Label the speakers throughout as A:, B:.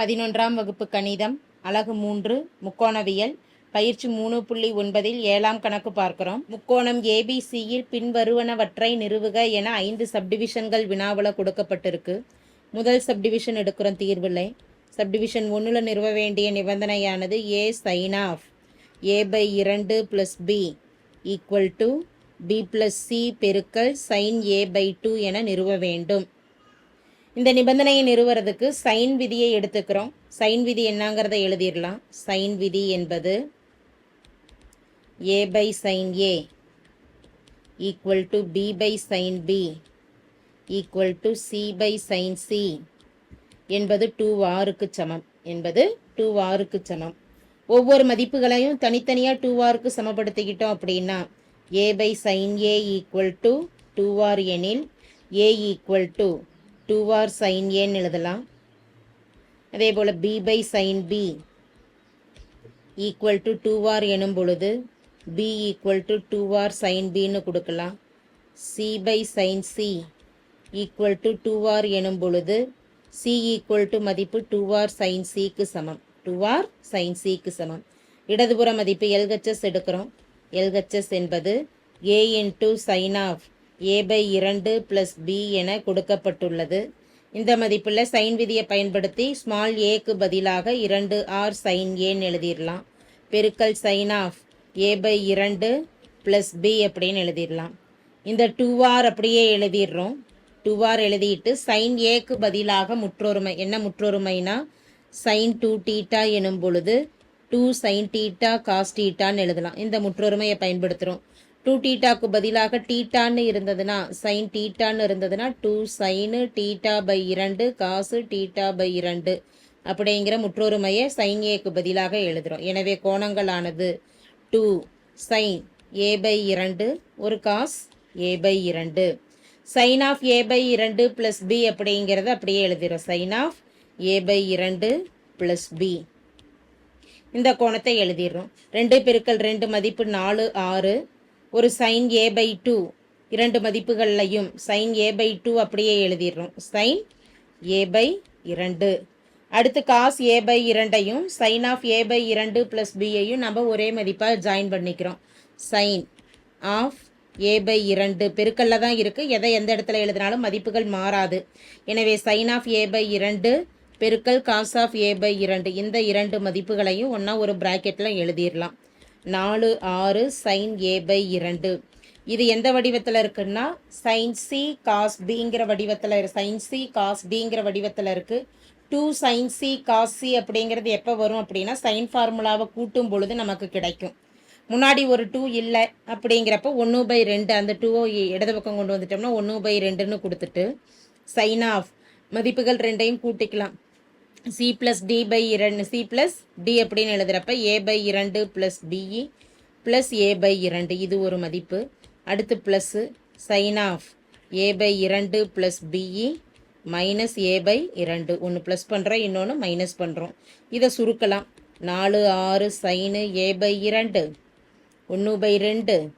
A: பதினொன்றாம் வகுப்பு கணிதம் அலகு மூன்று முக்கோணவியல். பயிற்சி மூணு புள்ளி ஒன்பதில் ஏழாம் கணக்கு பார்க்கிறோம். முக்கோணம் ஏபிசியில் பின்வருவனவற்றை நிறுவுக என ஐந்து சப்டிவிஷன்கள் வினாவில் கொடுக்கப்பட்டிருக்கு. முதல் சப்டிவிஷன் எடுக்கிறோம் தீர்வில்லை. சப்டிவிஷன் ஒன்றில் நிறுவ வேண்டிய நிபந்தனையானது A sine of A by இரண்டு plus B equal to B plus C பெருக்கல் சைன் ஏ பை டூ என நிறுவ வேண்டும். இந்த நிபந்தனையை நிறுவுறதுக்கு சைன் விதியை எடுத்துக்கிறோம். சைன் விதி என்னங்கிறத எழுதிடலாம். சைன் விதி என்பது A by sine A equal to B by sine B equal to C by sine C என்பது டூ ஆருக்கு சமம். என்பது டூ ஆருக்கு சமம். ஒவ்வொரு மதிப்புகளையும் தனித்தனியாக டூ ஆருக்கு சமப்படுத்திக்கிட்டோம் அப்படின்னா A by sine A equal to two R எனில் A equal to two R sine ஏன்னு எழுதலாம். அதே போல் B by sine B equal to two R எனும் பொழுது B equal to two R sine பின்னு கொடுக்கலாம். C by sine C equal to two R எனும் பொழுது C equal to மதிப்பு two R sine சிக்கு சமம். டூ ஆர் சைன் சிக்கு சமம். இடதுபுற மதிப்பு எல்ஹெச்எஸ் எடுக்கிறோம். எல்ஹெச்எஸ் என்பது A into sine of A by இரண்டு ப்ளஸ் பி என கொடுக்கப்பட்டுள்ளது. இந்த மதிப்பில் சைன் விதியை பயன்படுத்தி ஸ்மால் ஏக்கு பதிலாக இரண்டு ஆர் சைன் ஏன்னு எழுதிடலாம். பெருக்கல் சைன் ஆஃப் ஏ பை இரண்டு ப்ளஸ் பி அப்படின்னு எழுதிடலாம். இந்த டூ ஆர் அப்படியே எழுதிடுறோம். டூ ஆர் எழுதிட்டு சைன் ஏக்கு பதிலாக முற்றொருமை என்ன முற்றொருமைனா சைன் டூ டீட்டா எனும் பொழுது டூ சைன் டீட்டா காஸ் டீட்டான்னு எழுதலாம். இந்த முற்றொருமையை பயன்படுத்துகிறோம் டூ டீட்டாக்கு பதிலாக டீட்டான்னு இருந்ததுன்னா சைன் டீட்டான்னு இருந்ததுன்னா டூ சைனு டீட்டா பை இரண்டு காசு டீட்டா பை இரண்டு. அப்படிங்கிற முற்றொருமையை சைன் ஏக்கு பதிலாக எழுதுகிறோம் எனவே கோணங்களானது டூ சைன் ஏ பை இரண்டு ஒரு காஸ் ஏ பை இரண்டு. சைன் ஆஃப் ஏ பை இரண்டு ப்ளஸ் பி அப்படிங்கிறத அப்படியே எழுதுகிறோம் சைன் ஆஃப் ஏ பை இரண்டு ப்ளஸ் பி இந்த கோணத்தை எழுதிடுறோம் ரெண்டு பெருக்கல் ரெண்டு மதிப்பு நாலு ஆறு. ஒரு சைன் ஏ பை டூ இரண்டு மதிப்புகள்லையும் சைன் ஏ பை டூ அப்படியே எழுதிடுறோம். சைன் ஏ பை இரண்டு. அடுத்து காஸ் ஏ பை இரண்டையும் சைன் ஆஃப் ஏ பை இரண்டு ப்ளஸ் பியையும் நம்ம ஒரே மதிப்பாக ஜாயின் பண்ணிக்கிறோம். சைன் ஆஃப் ஏ பை இரண்டு பெருக்கல்ல தான் இருக்குது எதை எந்த இடத்துல எழுதினாலும் மதிப்புகள் மாறாது. எனவே சைன் ஆஃப் ஏ பை இரண்டு பெருக்கல் காஸ் ஆஃப் ஏ பை இரண்டு. இந்த இரண்டு மதிப்புகளையும் ஒன்றா ஒரு ப்ராக்கெட்டில் எழுதிடலாம். நாலு ஆறு சைன் ஏ பை இரண்டு. இது எந்த வடிவத்தில் இருக்குன்னா சைன் சி காஸ் பிங்கிற வடிவத்தில் சைன் சி காஸ் பிங்கிற வடிவத்தில் இருக்குது two sine C cos C அப்படிங்கிறது எப்போ வரும் அப்படின்னா சைன் ஃபார்முலாவை கூட்டும் பொழுது நமக்கு கிடைக்கும். முன்னாடி ஒரு டூ இல்லை அப்படிங்கிறப்ப ஒன்று பை ரெண்டு அந்த டூவை இடது பக்கம் கொண்டு வந்துட்டோம்னா ஒன்று பை ரெண்டுன்னு கொடுத்துட்டு சைன் ஆஃப் மதிப்புகள் ரெண்டையும் கூட்டிக்கலாம். சி ப்ளஸ் டி பை இரண்டு சி ப்ளஸ் டி அப்படின்னு எழுதுகிறப்ப ஏ பை இரண்டு plus BE plus A by இரண்டு. இது ஒரு மதிப்பு. அடுத்து plus sine of A by இரண்டு plus BE minus A by இரண்டு. ஒன்று ப்ளஸ் பண்ணுறோம் இன்னொன்று மைனஸ் பண்ணுறோம் இதை சுருக்கலாம். நாலு ஆறு சைனு ஏ பை இரண்டு. ஒன்று பை ரெண்டு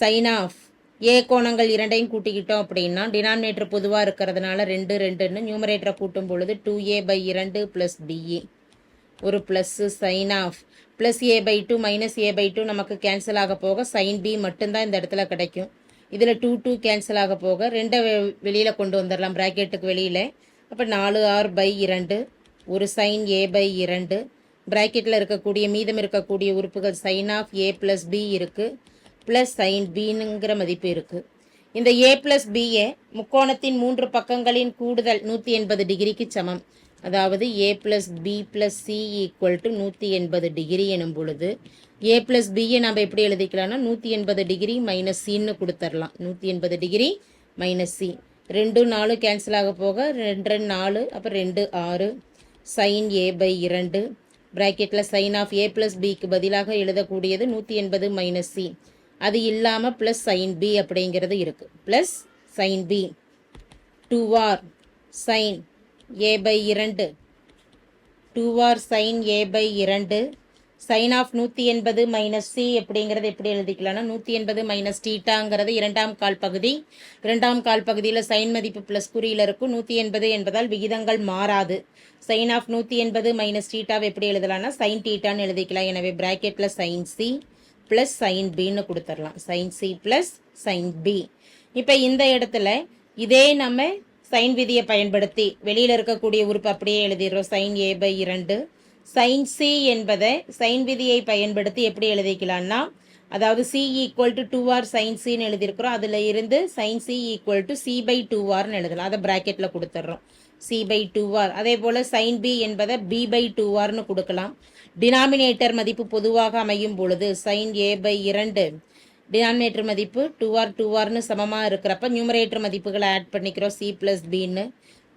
A: சைன் ஆஃப் ஏ கோணங்கள் இரண்டையும் கூட்டிக்கிட்டோம் அப்படின்னா டினாமினேட்டர் பொதுவாக இருக்கிறதுனால ரெண்டு ரெண்டுன்னு நியூமரேட்டரை கூட்டும் பொழுது டூ ஏ பை இரண்டு ப்ளஸ் பிஇ ஒரு plus sine of plus A by two minus A by two நமக்கு கேன்சல் ஆக போக சைன் பி மட்டும்தான் இந்த இடத்துல கிடைக்கும். இதில் டூ டூ கேன்சல் ஆக போக ரெண்டை வெளியில் கொண்டு வந்துடலாம் ப்ராக்கெட்டுக்கு வெளியில். அப்போ நாலு ஆர் பை இரண்டு ஒரு சைன் ஏ பை இரண்டு. ப்ராக்கெட்டில் இருக்கக்கூடிய மீதம் இருக்கக்கூடிய உறுப்புகள் sine of A plus B இருக்குது ப்ளஸ் சைன் பின்னுங்கிற மதிப்பு இருக்குது இந்த ஏ ப்ளஸ் பிஏ முக்கோணத்தின் மூன்று பக்கங்களின் கூடுதல் நூற்றி எண்பது டிகிரிக்கு சமம். அதாவது A plus B plus C equal to நூற்றி எண்பது டிகிரி எனும் பொழுது ஏ ப்ளஸ் பியை நம்ம எப்படி எழுதிக்கலாம்னா நூற்றி எண்பது டிகிரி மைனஸ் சின்னு கொடுத்துர்லாம். நூற்றி எண்பது டிகிரி மைனஸ் சி ரெண்டு நாலு கேன்சல் ஆக போக ரெண்டு ரெண்டு நாலு அப்புறம் ரெண்டு ஆறு சைன் ஏ பை இரண்டு. ப்ராக்கெட்டில் சைன் ஆஃப் ஏ ப்ளஸ் பிக்கு பதிலாக எழுதக்கூடியது நூற்றி எண்பது மைனஸ் சி அது இல்லாமல் ப்ளஸ் சைன் பி அப்படிங்கிறது இருக்குது plus sine B two R sine A by இரண்டு. Two R sine A by இரண்டு. சைன் ஆஃப் நூற்றி எண்பது மைனஸ் சி அப்படிங்கிறது எப்படி எழுதிக்கலாம்னா நூற்றி எண்பது மைனஸ் டீட்டாங்கிறது இரண்டாம் கால் பகுதி. இரண்டாம் கால் பகுதியில் சைன் மதிப்பு ப்ளஸ் குறியில் இருக்கும். நூற்றி எண்பது என்பதால் விகிதங்கள் மாறாது. சைன் ஆஃப் நூற்றி எண்பது மைனஸ் டீட்டாவை எப்படி எழுதலாம்னா சைன் டீட்டான்னு எழுதிக்கலாம். எனவே ப்ராக்கெட்டில் சைன் சி ப்ளஸ் சைன் பின்னு கொடுத்துடலாம். Sine C plus sine B இப்போ இந்த இடத்துல இதே நம்ம சைன் விதியை பயன்படுத்தி வெளியில் இருக்கக்கூடிய உறுப்பு அப்படியே எழுதிடுறோம். சைன் ஏ பை இரண்டு. சைன் சி என்பதை சைன் விதியை பயன்படுத்தி எப்படி எழுதிக்கலாம்னா அதாவது C equal to two R sine சின்னு எழுதியிருக்கிறோம். அதில் இருந்து sine C equal to C by two ஆர்னு எழுதலாம். அதை ப்ராக்கெட்டில் கொடுத்துட்றோம். சி பை டூ ஆர் அதே போல் சைன் பி என்பதை பி பை டூ ஆர்னு கொடுக்கலாம். டினாமினேட்டர் மதிப்பு பொதுவாக அமையும் பொழுது சைன் ஏ பை இரண்டு டினாமினேட்டர் மதிப்பு டூ ஆர் டூ ஆர்னு சமமாக இருக்கிறப்ப நியூமரேட்டர் மதிப்புகளை ஆட் பண்ணிக்கிறோம் சி ப்ளஸ் பின்னு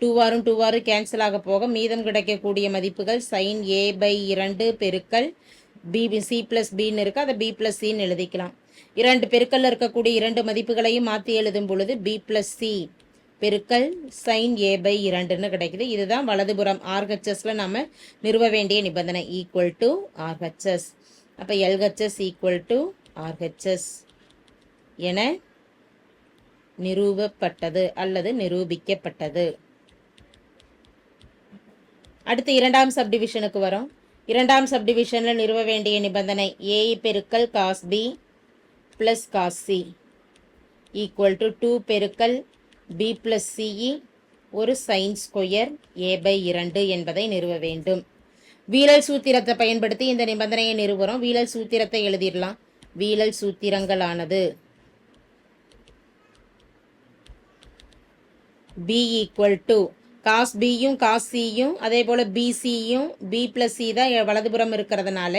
A: டூ ஆரும் டூ ஆரும் கேன்சல் ஆக போக மீதம் கிடைக்கக்கூடிய மதிப்புகள் சைன் ஏ பை இரண்டு பெருக்கல் பி சி ப்ளஸ் பின்னு இருக்குது அதை பி ப்ளஸ் சின்னு எழுதிக்கலாம். இரண்டு பெருக்கல்ல இருக்கக்கூடிய இரண்டு மதிப்புகளையும் மாற்றி எழுதும் பொழுது பி ப்ளஸ் சி பெருக்கல் சைன் ஏ பை இரண்டுன்னு கிடைக்குது. இதுதான் வலதுபுறம் ஆர்ஹெச்எஸ்ல நம்ம நிறுவ வேண்டிய நிபந்தனை. ஈக்குவல் டு ஆர்ஹெச்எஸ் அப்போ எல்ஹெச்எஸ் ஈக்குவல் டு ஆர்ஹெச்எஸ் என நிரூபப்பட்டது அல்லது நிரூபிக்கப்பட்டது. அடுத்து இரண்டாம் சப்டிவிஷனுக்கு வரோம். இரண்டாம் சப்டிவிஷனில் நிறுவ வேண்டிய நிபந்தனை ஏ பெருக்கல் cos B plus cos C equal to two பெருக்கல் பி ப்ளஸ் சிஇ ஒரு சைன் ஸ்கொயர் ஏ பை இரண்டு என்பதை நிறுவ வேண்டும். வீழல் சூத்திரத்தை பயன்படுத்தி இந்த நிபந்தனையை நிறுவுகிறோம் வீழல் சூத்திரத்தை எழுதிடலாம். வீழல் சூத்திரங்களானது. பி ஈக்குவல் டு காஸ் பியும் காஸ் சியும் அதே போல் பிசியும் பி ப்ளஸ் சி தான் வலதுபுறம் இருக்கிறதுனால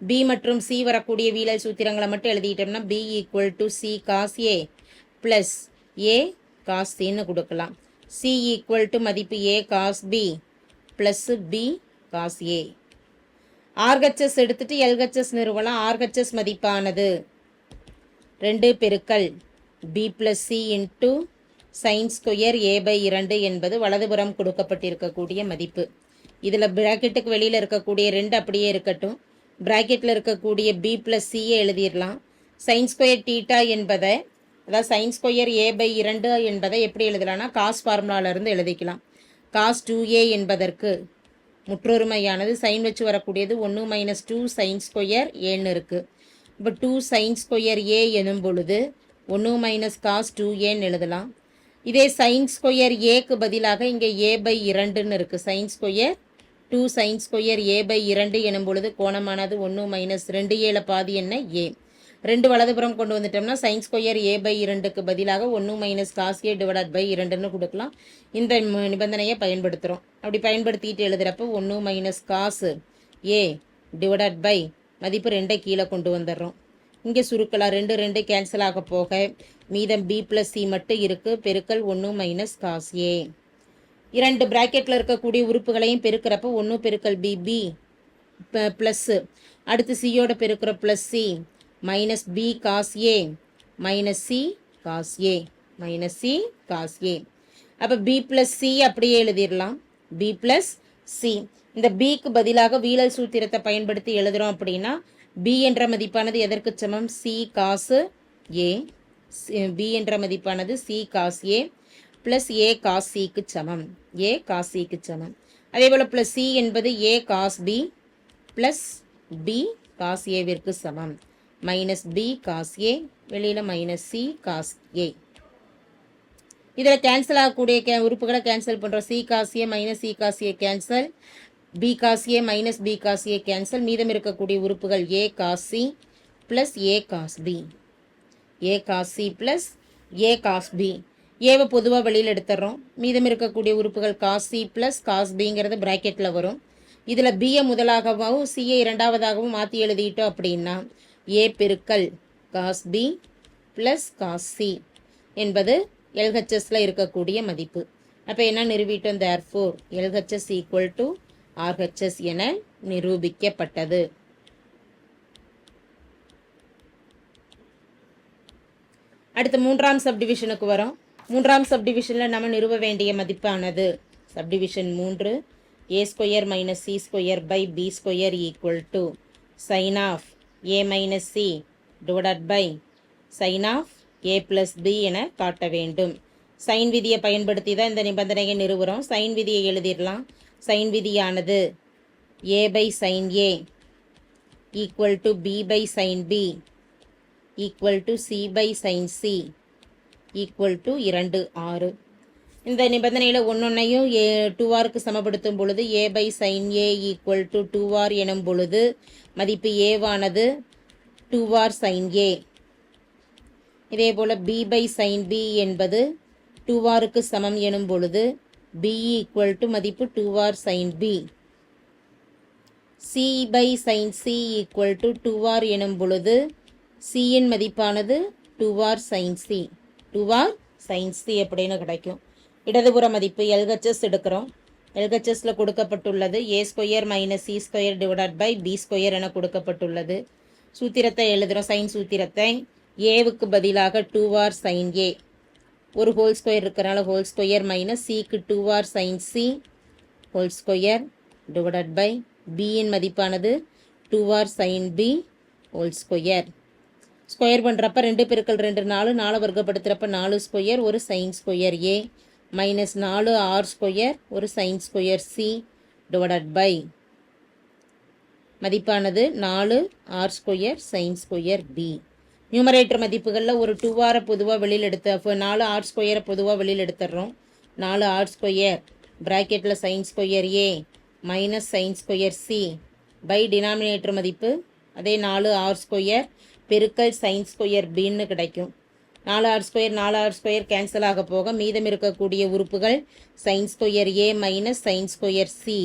A: பி மற்றும் சி வரக்கூடிய வீழல் சூத்திரங்களை மட்டும் எழுதிட்டோம்னா B equal to C cos A plus A cos சின்னு கொடுக்கலாம். சி ஈக்குவல் டு மதிப்பு A cos B plus B cos A RHS எடுத்துட்டு எல்ஹெச்எஸ் நிறுவலாம். ஆர்ஹெச்எஸ் மதிப்பானது ரெண்டு பெருக்கல் B plus C into sine square A by இரண்டு என்பது வலதுபுறம் கொடுக்கப்பட்டிருக்கக்கூடிய மதிப்பு. இதில் ப்ராக்கெட்டுக்கு வெளியில் இருக்கக்கூடிய ரெண்டு அப்படியே இருக்கட்டும். ப்ராக்கெட்டில் இருக்கக்கூடிய பி ப்ளஸ் சியை எழுதிடலாம். சைன் ஸ்கொயர் டீட்டா என்பதை அதாவது சைன் ஸ்கொயர் ஏ பை இரண்டு என்பதை எப்படி எழுதலாம்னா காஸ் ஃபார்முலாவிலிருந்து எழுதிக்கலாம். காஸ் டூ ஏ என்பதற்கு முற்றொருமையானது சைன் வச்சு வரக்கூடியது ஒன்று மைனஸ் டூ சைன் ஸ்கொயர் ஏன்னு இருக்குது இப்போ டூ சைன் ஸ்கொயர் ஏ எனும் பொழுது ஒன்று மைனஸ் காஸ் டூ ஏன்னு எழுதலாம். இதே சைன் ஸ்கொயர் ஏக்கு பதிலாக இங்கே ஏ பை இரண்டுன்னு இருக்குது sine square two sine square A by இரண்டு எனும் பொழுது கோணமானது ஒன்று மைனஸ் ரெண்டு ஏழை பாதி என்ன ஏ ரெண்டு வலதுபுறம் கொண்டு வந்துட்டோம்னா சைன் ஸ்கொயர் ஏ பை இரண்டுக்கு பதிலாக ஒன்று minus cos A divide by இரண்டுன்னு கொடுக்கலாம். இந்த நிபந்தனையை பயன்படுத்துகிறோம் அப்படி பயன்படுத்திட்டு எழுதுகிறப்ப ஒன்று மைனஸ் காசு ஏ டிவைட் பை மதிப்பு ரெண்டை கீழே கொண்டு வந்துடுறோம். இங்கே சுருக்கலாம். ரெண்டு ரெண்டு கேன்சல் ஆக போக மீதம் பி ப்ளஸ் சி மட்டும் இருக்குது பெருக்கல் ஒன்று மைனஸ் காஸ் ஏ இரண்டு ப்ராக்கெட்டில் இருக்கக்கூடிய உறுப்புகளையும் பெருக்கிறப்ப ஒன்று பெருக்கல் பி பி ப்ளஸ்ஸு அடுத்து சியோட பெருக்கிற plus C minus B cos A minus C cos A minus C cos A அப்போ பி ப்ளஸ் சி அப்படியே எழுதிடலாம். பி ப்ளஸ் சி இந்த பிக்கு பதிலாக வீழல் சூத்திரத்தை பயன்படுத்தி எழுதுகிறோம் அப்படின்னா பி என்ற மதிப்பானது எதற்கு சமம்? சி காசு ஏ பி என்ற மதிப்பானது C cos A plus A cos சிக்கு சமம். ஏ காஸ் சிக்கு சமம். அதே போல் ப்ளஸ் சி என்பது A cos B plus B cos ஏவிற்கு சமம். மைனஸ் பி காஸ் ஏ வெளியில் மைனஸ் சி காஸ் ஏ இதில் கேன்சல் ஆகக்கூடிய கே உறுப்புகளை கேன்சல் பண்ணுறோம் C cos A minus C cos A cancel B cos A minus B cos A cancel மீதம் இருக்கக்கூடிய உறுப்புகள் A cos C plus A cos B A cos C plus A cos B ஏவை பொதுவாக வெளியில் எடுத்துடுறோம் மீதம் இருக்கக்கூடிய உறுப்புகள் காஸ் சி ப்ளஸ் காஸ் பிங்கிறது ப்ராக்கெட்டில் வரும். இதில் பியை முதலாகவும் சியை இரண்டாவதாகவும் மாற்றி எழுதிட்டோம் அப்படின்னா ஏ பெருக்கல் cos B plus cos C என்பது எல்ஹெச்எஸில் இருக்கக்கூடிய மதிப்பு. அப்போ என்ன நிரூபிட்டோம் therefore LHS equal to RHS என நிரூபிக்கப்பட்டது. அடுத்து மூன்றாம் சப்டிவிஷனுக்கு வரோம். மூன்றாம் சப்டிவிஷனில் நம்ம நிறுவ வேண்டிய மதிப்பானது சப்டிவிஷன் மூன்று A square minus C square by B square equal to sine of A minus C divided by sine of A plus B என காட்ட வேண்டும். சைன் விதியை பயன்படுத்தி தான் இந்த நிபந்தனையை நிறுவுகிறோம் சைன் விதியை எழுதிடலாம். சைன் விதியானது A by sine A equal to B by sine B equal to C by sine C equal to இரண்டு ஆறு. இந்த நிபந்தனையில் ஒன்னொன்னையும் ஏ டூ ஆருக்கு சமப்படுத்தும் பொழுது A by sine A equal to two R எனும் பொழுது மதிப்பு ஏவானது டூ ஆர் சைன் ஏ இதே போல் பி பை சைன் பி என்பது டூ ஆருக்கு சமம் எனும் பொழுது பி ஈக்குவல் டு மதிப்பு two R sine B C by sine C equal to two R எனும் பொழுது சியின் மதிப்பானது two R sine C two R sine C அப்படின்னு கிடைக்கும். இடதுபுற மதிப்பு எல்ஹெச்எஸ் எடுக்கிறோம். எல்ஹெச்எஸில் கொடுக்கப்பட்டுள்ளது A square minus C square divided by B square என கொடுக்கப்பட்டுள்ளது. சூத்திரத்தை எழுதுகிறோம் சைன் சூத்திரத்தை. ஏவுக்கு பதிலாக டூ ஆர் சைன் ஏ ஒரு ஹோல் ஸ்கொயர் இருக்கிறனால ஹோல் ஸ்கொயர் மைனஸ் சிக்கு two R sine C whole square divided by பியின் மதிப்பானது two R sine B whole square square பண்ணுறப்ப ரெண்டு பெருக்கள் ரெண்டு நாலு நாலு வர்க்கப்படுத்துகிறப்ப நாலு ஸ்கொயர் ஒரு சைன் ஸ்கொயர் ஏ மைனஸ் நாலு ஆர் ஸ்கொயர் ஒரு sine square C divided by மதிப்பானது நாலு R square sine square B numerator மதிப்புகளில் ஒரு டூ வார பொதுவாக வெளியில் எடுத்த நாலு ஆர் ஸ்கொயரை பொதுவாக வெளியில் எடுத்துடுறோம். நாலு ஆர் ஸ்கொயர் ப்ராக்கெட்டில் sine square A minus sine square C by denominator மதிப்பு அதே நாலு ஆர் ஸ்கொயர் பெருக்கல் சைன் ஸ்கொயர் பின்னு கிடைக்கும். நாலு ஆர் ஸ்கொயர் நாலு ஆர் ஸ்கொயர் கேன்சல் ஆக போக மீதம் இருக்கக்கூடிய உறுப்புகள் sine square A minus sine square C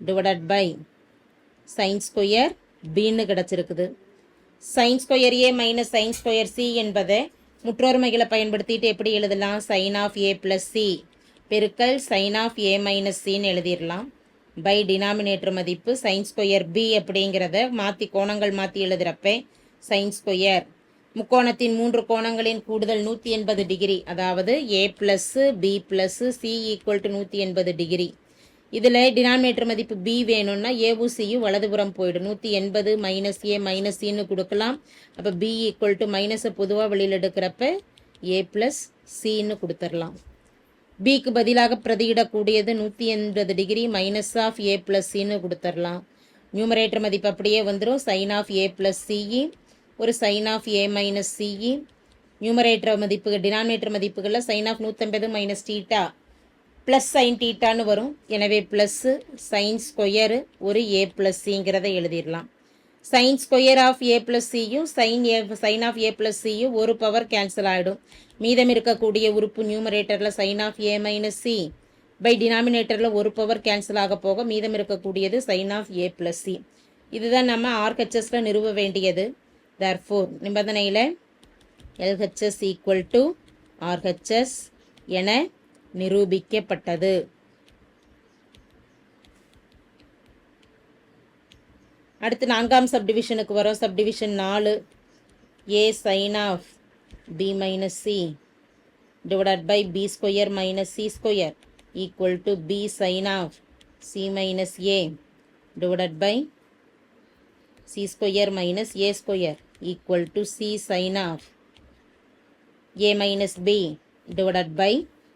A: divided by sine square பின்னு கிடச்சிருக்குது. Sine square A minus sine square C என்பதை முற்றோர்மைகளை பயன்படுத்திட்டு எப்படி எழுதலாம்? Sine of A plus C பெருக்கல் சைன் ஆஃப் ஏ மைனஸ் சின்னு எழுதிடலாம். பை டினாமினேட்டர் மதிப்பு சைன் ஸ்கொயர் பி அப்படிங்கிறத மாற்றி கோணங்கள் மாற்றி எழுதுகிறப்ப சைன் ஸ்கொயர் முக்கோணத்தின் மூன்று கோணங்களின் கூடுதல் நூற்றி எண்பது டிகிரி. அதாவது A plus B plus C equal to நூற்றி எண்பது டிகிரி. இதில் டினாமினேட்டர் மதிப்பு பி வேணும்னா ஏவும் சியும் வலதுபுறம் போயிடும். நூற்றி எண்பது மைனஸ் ஏ மைனஸ் சின்னு கொடுக்கலாம். அப்போ பி ஈக்குவல் டு மைனஸை பொதுவாக வெளியில் எடுக்கிறப்ப ஏ ப்ளஸ் சின்னு கொடுத்துடலாம். பிக்கு பதிலாக பிரதியிடக்கூடியது நூற்றி எண்பது degree minus of A plus சின்னு கொடுத்துடலாம். நியூமரேட்டர் மதிப்பு அப்படியே வந்துடும் sine of A plus CE ஒரு sine of A minus CE numerator மதிப்பு டினாமினேட்டர் மதிப்புகளில் சைன் ஆஃப் நூற்றம்பது மைனஸ் டீட்டா ப்ளஸ் சைன் டீட்டான்னு வரும். எனவே ப்ளஸ்ஸு சைன் ஸ்கொயரு ஒரு ஏ ப்ளஸ் சிங்கிறத எழுதிடலாம். Sine square of A plus சியும் sine A sine of A plus சியும் ஒரு பவர் கேன்சல் ஆகிடும் மீதம் இருக்கக்கூடிய உறுப்பு நியூமரேட்டரில் sine of A minus C by டினாமினேட்டரில் ஒரு பவர் கேன்சல் ஆக போக மீதம் இருக்கக்கூடியது sine of A plus C இதுதான் நம்ம ஆர்ஹெச்எஸில் நிறுவ வேண்டியது. தர்ஃபோர் நிபந்தனையில் எல்ஹெச்எஸ் ஈக்குவல் டு ஆர்ஹெச்எஸ் என நிரூபிக்கப்பட்டது. அடுத்து நான்காம் சப்டிவிஷனுக்கு வரோம். சப்டிவிஷன் நாலு A sine of B minus C divided by B square minus C square equal to B sine of C minus A divided by C square minus A square equal to C sine of A minus B divided by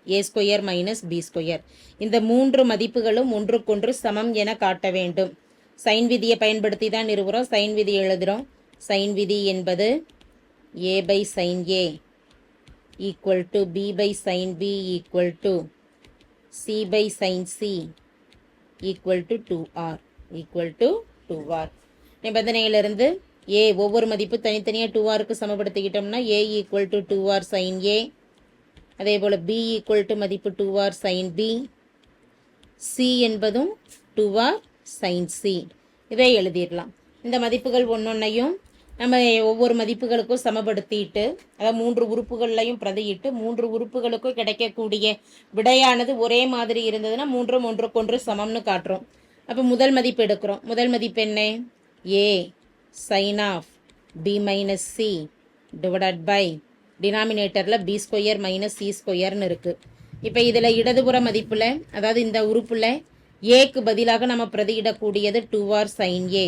A: A square minus B square இந்த மூன்று மதிப்புகளும் ஒன்றுக்கொன்று சமம் என காட்ட வேண்டும் sign விதியை பயன்படுத்தி தான் நிறுவுகிறோம் சைன் விதி எழுதுகிறோம் சைன் விதி என்பது A by sine A equal to B by sine B equal to C by sine C equal to two R equal to two R நிபந்தனையிலிருந்து ஏ ஒவ்வொரு மதிப்பு தனித்தனியாக டூ ஆருக்கு சமப்படுத்திக்கிட்டோம்னா A equal to two R sine A அதே போல் B equal to மதிப்பு 2r sin b. C என்பதும் two R sine C இதை எழுதிடலாம். இந்த மதிப்புகள் ஒன்றொன்னையும் நம்ம ஒவ்வொரு மதிப்புகளுக்கும் சமப்படுத்திட்டு அதாவது மூன்று உறுப்புகள்லையும் பிரதியிட்டு மூன்று உறுப்புகளுக்கும் கிடைக்கக்கூடிய விடையானது ஒரே மாதிரி இருந்ததுன்னா மூன்றும் ஒன்றுக்கொன்று சமம்னு காட்டுறோம். அப்போ முதல் மதிப்பு எடுக்கிறோம். முதல் மதிப்பு என்ன? A sine of B minus C divided by டினாமினேட்டரில் பி ஸ்கொயர் மைனஸ் சி ஸ்கொயர்னு இருக்குது இப்போ இதில் இடதுபுற மதிப்பில் அதாவது இந்த உறுப்பில் ஏக்கு பதிலாக நம்ம பிரதியிடக்கூடியது டூ ஆர் சைன் ஏ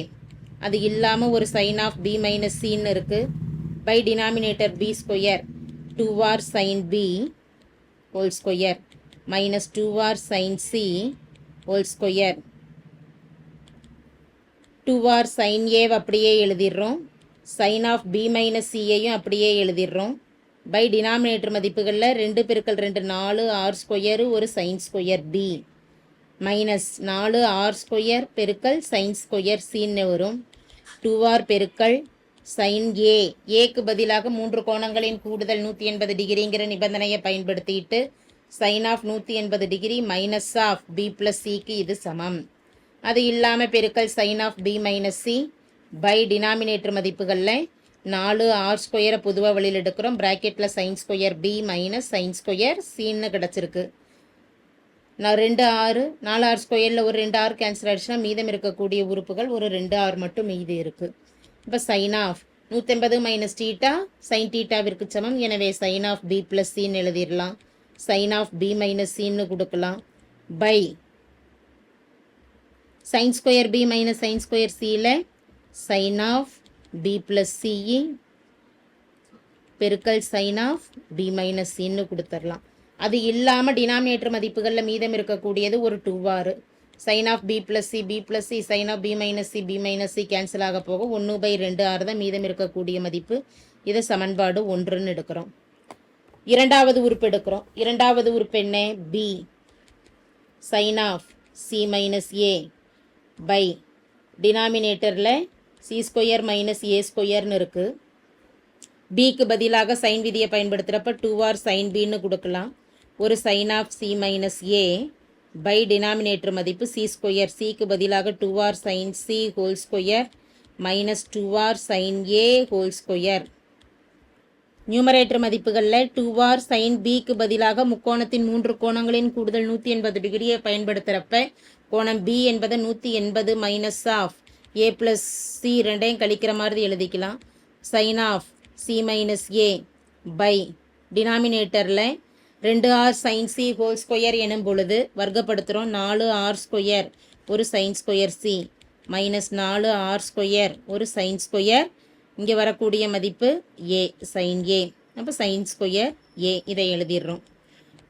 A: அது இல்லாமல் ஒரு சைன் ஆஃப் பி மைனஸ் சின்னு இருக்குது by denominator B square two R sine B whole square minus two R sine C whole square two R sine A அப்படியே எழுதிடுறோம். சைன் ஆஃப் பி மைனஸ் சிஐயும் அப்படியே எழுதிடுறோம். பை டினாமினேட்டர் மதிப்புகளில் ரெண்டு பெருக்கல் ரெண்டு நாலு ஆர் ஸ்கொயரு ஒரு சைன் ஸ்கொயர் பி. மைனஸ் நாலு ஆர் ஸ்கொயர் பெருக்கல் சைன் ஸ்கொயர் சின்னு வரும். டூ ஆர் பெருக்கல் சைன் ஏ. ஏக்கு பதிலாக மூன்று கோணங்களின் கூடுதல் நூற்றி எண்பது டிகிரிங்கிற நிபந்தனையை பயன்படுத்திட்டு சைன் ஆஃப் நூற்றி எண்பது degree minus of B plus சிக்கு இது சமம். அது இல்லாமல் பெருக்கல் sine of B minus C by denominator மதிப்புகளில் நாலு ஆர் ஸ்கொயரை பொதுவாக வெளியில் எடுக்கிறோம். ப்ராக்கெட்டில் sine square B minus sine square சின்னு கிடச்சிருக்கு. நான் ரெண்டு ஆறு நாலு ஆர் ஸ்கொயரில் ஒரு ரெண்டு ஆறு கேன்சல் ஆகிடுச்சுன்னா மீதம் இருக்கக்கூடிய உறுப்புகள் ஒரு ரெண்டு ஆறு மட்டும் மீதி இருக்குது இப்போ சைன் ஆஃப் நூற்றம்பது மைனஸ் டீட்டா சைன் டீட்டாவிற்கு சமம். எனவே சைன் ஆஃப் பி ப்ளஸ் சின்னு எழுதிடலாம். சைன் ஆஃப் பி மைனஸ் சின்னு கொடுக்கலாம். By sine square B minus sine square சியில் சைன் ஆஃப் பி ப்ளஸ் சிஇ பெருக்கல் சைன் ஆஃப் பி மைனஸ் சின்னு கொடுத்துடலாம். அது இல்லாமல் டினாமினேட்டர் மதிப்புகளில் மீதம் இருக்கக்கூடியது ஒரு two R sine of B plus C B plus C sine of B minus C B minus C cancel ஆக போக ஒன்று பை ரெண்டு ஆறு தான் மீதம் இருக்கக்கூடிய மதிப்பு. இதை சமன்பாடு ஒன்றுன்னு எடுக்கிறோம். இரண்டாவது உறுப்பு எடுக்கிறோம். இரண்டாவது உறுப்பு என்ன? B sine of C minus A by. டினாமினேட்டரில் சி ஸ்கொயர் மைனஸ் ஏ ஸ்கொயர்னு இருக்குது பிக்கு பதிலாக சைன் விதியை பயன்படுத்துகிறப்ப டூ ஆர் சைன் பின்னு கொடுக்கலாம். ஒரு sine of C minus A by denominator மதிப்பு சி ஸ்கொயர் சிக்கு பதிலாக two R sine C whole square minus two R sine A whole square numerator மதிப்புகளில் டூ ஆர் சைன் பிக்கு பதிலாக முக்கோணத்தின் மூன்று கோணங்களின் கூடுதல் நூற்றி எண்பது டிகிரியை பயன்படுத்துகிறப்ப கோணம் பி என்பதை நூற்றி எண்பது minus of A plus C ரெண்டையும் கழிக்கிற மாதிரி எழுதிக்கலாம். Sine of C minus A by டினாமினேட்டரில் ரெண்டு R sine C whole square எனும் பொழுது வர்க்கப்படுத்துகிறோம் நாலு ஆர் ஸ்கொயர் ஒரு சைன் ஸ்கொயர் சி மைனஸ் நாலு ஆர் ஸ்கொயர் ஒரு சைன் ஸ்கொயர் இங்கே வரக்கூடிய மதிப்பு ஏ சைன் ஏ அப்போ சைன் ஸ்கொயர் ஏ இதை எழுதிடுறோம்.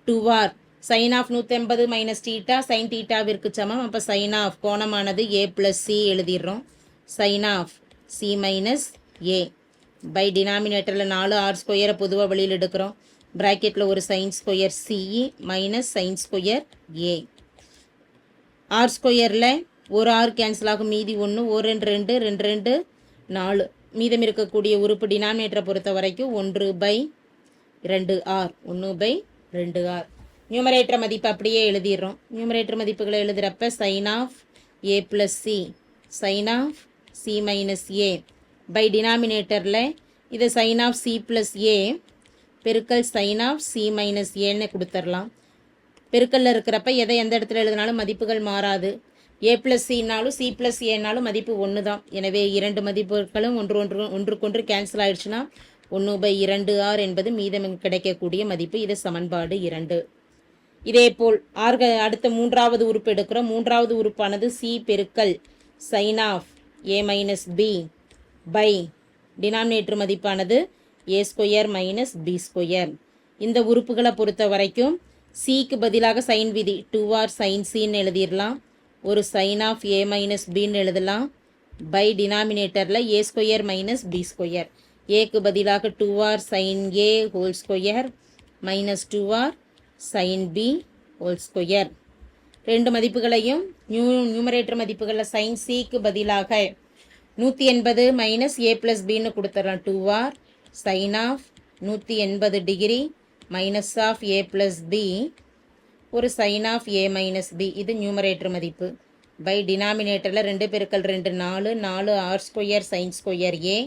A: டூ ஆர் சைன் ஆஃப் நூற்றம்பது மைனஸ் டீட்டா சைன் டீட்டாவிற்கு சமம். அப்போ சைன் ஆஃப் கோணமானது A plus C எழுதிடுறோம். Sine of C minus A by டினாமினேட்டரில் நாலு ஆர் ஸ்கொயரை பொதுவாக வெளியில் எடுக்கிறோம். ப்ராக்கெட்டில் ஒரு sine square CE minus sine square A R ஸ்கொயரில் ஒரு ஆர் கேன்சல் ஆகும். மீதி ஒன்று ஒரு ரெண்டு ரெண்டு ரெண்டு ரெண்டு நாலு. மீதம் இருக்கக்கூடிய உறுப்பு டினாமினேட்டரை பொறுத்த வரைக்கும் ஒன்று பை ரெண்டு ஆர் ஒன்று பை ரெண்டு ஆர் நியூமரேட்டர் மதிப்பு அப்படியே எழுதிடுறோம். நியூமரேட்டர் மதிப்புகளை எழுதுகிறப்ப sine of A plus C sine of C minus A by டினாமினேட்டரில் இது sine of C plus A பெருக்கல் சைன் ஆஃப் சி மைனஸ் ஏன்னு கொடுத்துர்லாம் பெருக்கல்ல இருக்கிறப்ப எதை எந்த இடத்துல எழுதினாலும் மதிப்புகள் மாறாது. ஏ ப்ளஸ் சினாலும் சி ப்ளஸ் ஏனாலும் மதிப்பு ஒன்று தான் எனவே இரண்டு மதிப்புகளும் ஒன்று ஒன்று ஒன்றுக்கொன்று கேன்சல் ஆயிடுச்சுன்னா ஒன்று பை இரண்டு ஆர் என்பது மீதம் கிடைக்கக்கூடிய மதிப்பு. இது சமன்பாடு இரண்டு. இதேபோல் ஆர்க அடுத்த மூன்றாவது உறுப்பு எடுக்கிறோம். மூன்றாவது உறுப்பானது சி பெருக்கல் sine of A minus B by denominator மதிப்பானது A square minus B square இந்த உறுப்புகளை பொறுத்த வரைக்கும் சிக்கு பதிலாக சைன் விதி டூ ஆர் சைன் சின்னு எழுதிடலாம். ஒரு சைன் ஆஃப் ஏ மைனஸ் பின்னு எழுதலாம். பை டினாமினேட்டரில் A square minus B square ஏக்கு பதிலாக two R sine A whole square minus two R sine B whole square ரெண்டு மதிப்புகளையும் நியூ நியூமரேட்டர் மதிப்புகளில் சைன் சிக்கு பதிலாக நூற்றி எண்பது மைனஸ் ஏ ப்ளஸ் பின்னு கொடுத்துட்றோம் டூ ஆர் சைன் ஆஃப் நூற்றி எண்பது degree minus of A plus B ஒரு sine of A minus B இது நியூமரேட்டர் மதிப்பு. பை டினாமினேட்டரில் ரெண்டு பெருக்கல் ரெண்டு நாலு நாலு R square sine square A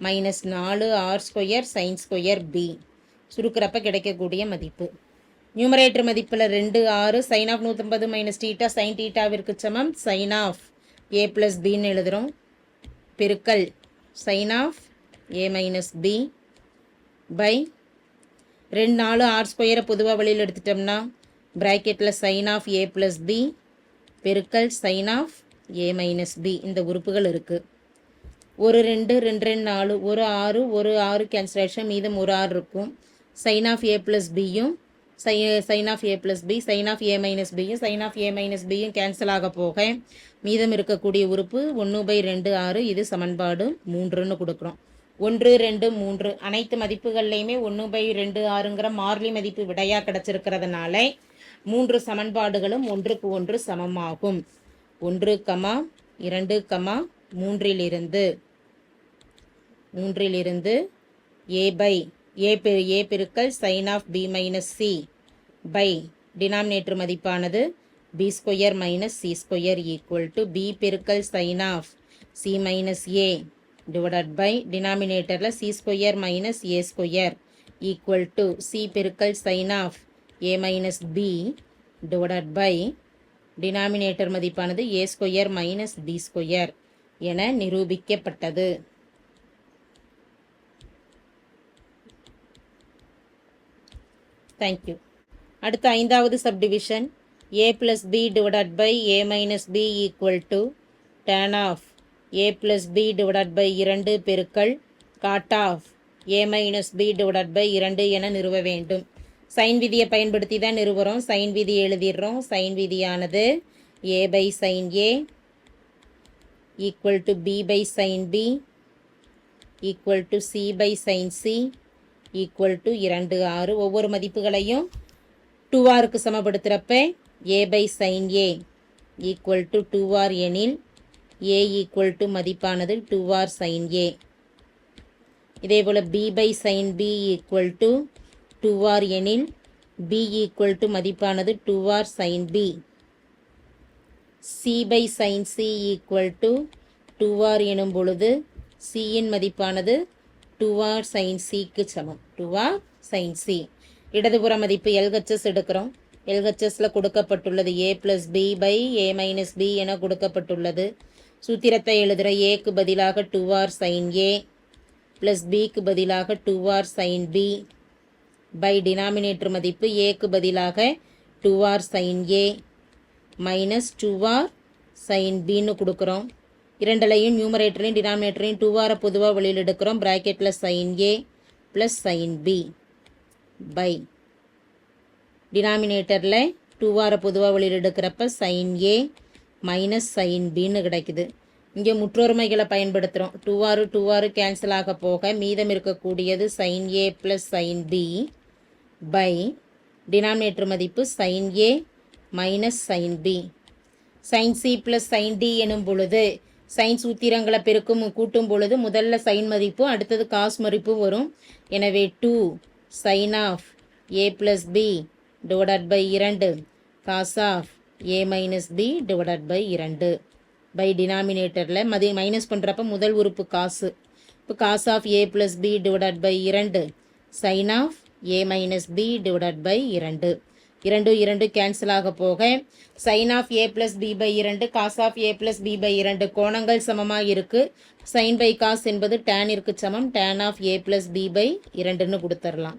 A: minus நாலு R square sine square B சுருக்கிறப்ப கிடைக்கக்கூடிய மதிப்பு. நியூமரேட்டர் மதிப்பில் ரெண்டு ஆறு சைன் ஆஃப் நூற்றம்பது மைனஸ் டீட்டா சைன் டீட்டாவிற்கு சமம். சைன் ஆஃப் ஏ ப்ளஸ் பின்னு எழுதுகிறோம் பெருக்கல் sine of A minus B by ரெண்டு நாலு ஆர் ஸ்கொயரை பொதுவாக வழியில் எடுத்துட்டோம்னா ப்ராக்கெட்டில் sine of A plus B பெருக்கல் sine of A minus B இந்த உறுப்புகள் இருக்குது ஒரு ரெண்டு ரெண்டு ரெண்டு நாலு ஒரு ஆறு ஒரு ஆறு கேன்சலேஷன் மீதம் ஒரு ஆறு இருக்கும். சைன் ஆஃப் ஏ ப்ளஸ் பியும் சை sine of A plus B sine of A minus பியும் சைன் ஆஃப் ஏ மைனஸ் பியும் கேன்சல் ஆக போக மீதம் இருக்கக்கூடிய உறுப்பு ஒன்று பை ரெண்டு ஆறு இது சமன்பாடு மூன்றுன்னு கொடுக்குறோம். ஒன்று ரெண்டு மூன்று அனைத்து மதிப்புகள்லையுமே ஒன்று பை ரெண்டு ஆறுங்கிற மார்லி மதிப்பு விடையாக கிடச்சிருக்கிறதுனால மூன்று சமன்பாடுகளும் ஒன்றுக்கு ஒன்று சமமாகும். ஒன்று கமா இரண்டு கமா மூன்றிலிருந்து மூன்றிலிருந்து ஏ பை ஏ பெரு ஏ பெருக்கல் sine of B minus C by denominator மதிப்பானது B square minus C square equal to B பெருக்கல் sine of C minus A divided by டினாமினேட்டரில் C square minus A square equal to C பெருக்கல் sine of A minus B divided by denominator மதிப்பானது A square minus B square என நிரூபிக்கப்பட்டது. Thank you அடுத்த ஐந்தாவது subdivision A plus B divided by A minus B equal to tan of A plus B divided by இரண்டு பெருக்கள் cot of A minus B divided by இரண்டு என நிறுவ வேண்டும். சைன் விதியை பயன்படுத்தி தான் நிறுவுகிறோம் சைன் விதி எழுதிடுறோம். சைன் விதியானது A by sine A equal to B by sine B equal to C by sine C equal to இரண்டு ஆறு. ஒவ்வொரு மதிப்புகளையும் டூ ஆருக்கு சமப்படுத்துகிறப்ப A by sine A equal to two R எனில் ஏ ஈக்குவல் டு மதிப்பானது two R sine A இதே போல் B by sine B equal to two R எனில் B equal to மதிப்பானது two R sine B C by sine C equal to two R எனும் பொழுது சியின் மதிப்பானது two R sine சிக்கு சமம். டூ ஆர் சைன் சி இடதுபுற மதிப்பு எல்ஹெச்எஸ் எடுக்கிறோம். எல்ஹெச்எஸில் கொடுக்கப்பட்டுள்ளது A plus B by A minus B என கொடுக்கப்பட்டுள்ளது. சூத்திரத்தை எழுதுகிற ஏக்கு பதிலாக two R sine A plus பிக்கு பதிலாக two R sine B by denominator மதிப்பு ஏக்கு பதிலாக two R sine A minus two R sine பின்னு கொடுக்குறோம். இரண்டுலையும் நியூமரேட்டரையும் டினாமினேட்டரையும் டூ பொதுவாக வெளியில் எடுக்கிறோம். ப்ராக்கெட்டில் sine A plus sine B by டினாமினேட்டரில் டூவார பொதுவாக வெளியில் எடுக்கிறப்ப சைன் ஏ மைனஸ் சைன் பின்னு கிடைக்குது. இங்கே முற்றொருமைகளை பயன்படுத்துகிறோம் டூ ஆறு டூ ஆறு கேன்சல் ஆக போக மீதம் இருக்கக்கூடியது sine A plus sine B by denominator மதிப்பு sine A minus sine B sine C plus sine D எனும் பொழுது சைன் சூத்திரங்களை பெருக்கும் கூட்டும் பொழுது முதல்ல சைன் மதிப்பும் அடுத்தது காஸ் மதிப்பு வரும். எனவே two sine of A plus B divided by இரண்டு cos of A minus B divided by இரண்டு. பை டினாமினேட்டரில் மதி மைனஸ் பண்ணுறப்ப முதல் உறுப்பு காசு. இப்போ cos of A plus B divided by இரண்டு sine of A minus B divided by இரண்டு. இரண்டு இரண்டு கேன்சல் ஆக போக sine of A plus B by இரண்டு cos of A plus B by இரண்டு கோணங்கள் சமமாக இருக்குது சைன் பை காஸ் என்பது டேனிற்கு சமம். Tan of A plus B by இரண்டுன்னு கொடுத்துடலாம்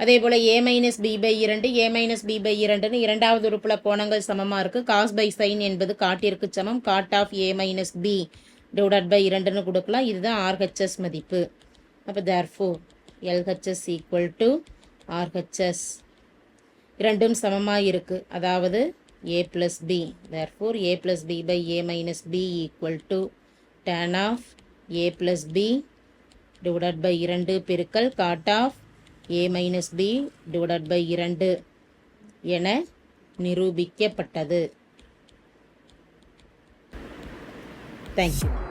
A: அதே போல் ஏ மைனஸ் பி பை இரண்டு ஏ மைனஸ் பி பை இரண்டுன்னு இரண்டாவது உறுப்பில் கோணங்கள் சமமாக இருக்குது காஸ் பை சைன் என்பது காட்டிற்கு சமம். Cot of A minus B divide by இரண்டுன்னு கொடுக்கலாம். இதுதான் ஆர்ஹெச்எஸ் மதிப்பு. அப்போ therefore LHS equal to RHS இரண்டும் சமமாக இருக்குது அதாவது A plus B therefore A plus B by A minus B equal to tan of A plus B divided by இரண்டு பெருக்கல் cot of A minus B divided by இரண்டு என நிரூபிக்கப்பட்டது. Thank you